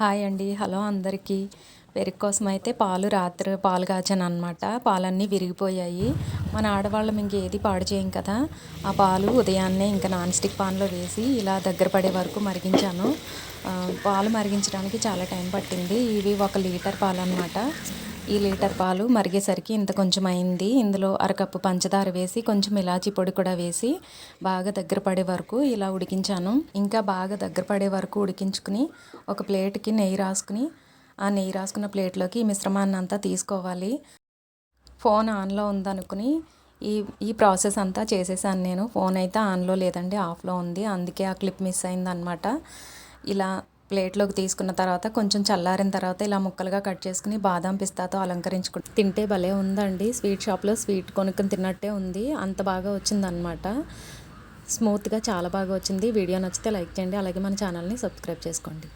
Hi అండి. Hello అందరికీ. పెరుగు కోసం అయితే పాలు రాత్రి పాలు కాచాను అనమాట పాలన్నీ విరిగిపోయాయి. మన ఆడవాళ్ళం ఇంకేది పాడు చేయం కదా. ఆ పాలు ఉదయాన్నే ఇంకా నాన్ స్టిక్ పాన్లో వేసి ఇలా దగ్గర పడే వరకు మరిగించాను. పాలు మరిగించడానికి చాలా టైం పట్టింది. ఇవి ఒక లీటర్ పాలు అనమాట ఈ లీటర్ పాలు మరిగేసరికి ఇంత కొంచెం అయింది. ఇందులో అరకప్పు పంచదార వేసి కొంచెం ఇలాచీ పొడి కూడా వేసి బాగా దగ్గర పడే వరకు ఇలా ఉడికించాను. ఇంకా బాగా దగ్గర పడే వరకు ఉడికించుకుని ఒక ప్లేట్కి నెయ్యి రాసుకుని ఆ నెయ్యి రాసుకున్న ప్లేట్లోకి ఈ మిశ్రమాన్ని అంతా తీసుకోవాలి. ఫోన్ ఆన్లో ఉందనుకుని ఈ ఈ ప్రాసెస్ అంతా చేసేసాను నేను. ఫోన్ అయితే ఆన్లో లేదండి ఆఫ్లో ఉంది. అందుకే ఆ క్లిప్ మిస్ అయిందనమాట ఇలా ప్లేట్లోకి తీసుకున్న తర్వాత కొంచెం చల్లారిన తర్వాత ఇలా ముక్కలుగా కట్ చేసుకుని బాదం పిస్తాతో అలంకరించుకు తింటే భలే ఉందండి. స్వీట్ షాప్లో స్వీట్ కొనుక్కొని తిన్నట్టే ఉంది. అంత బాగా వచ్చిందనమాట స్మూత్గా చాలా బాగా వచ్చింది. వీడియో నచ్చితే లైక్ చేయండి. అలాగే మన ఛానల్ని సబ్స్క్రైబ్ చేసుకోండి.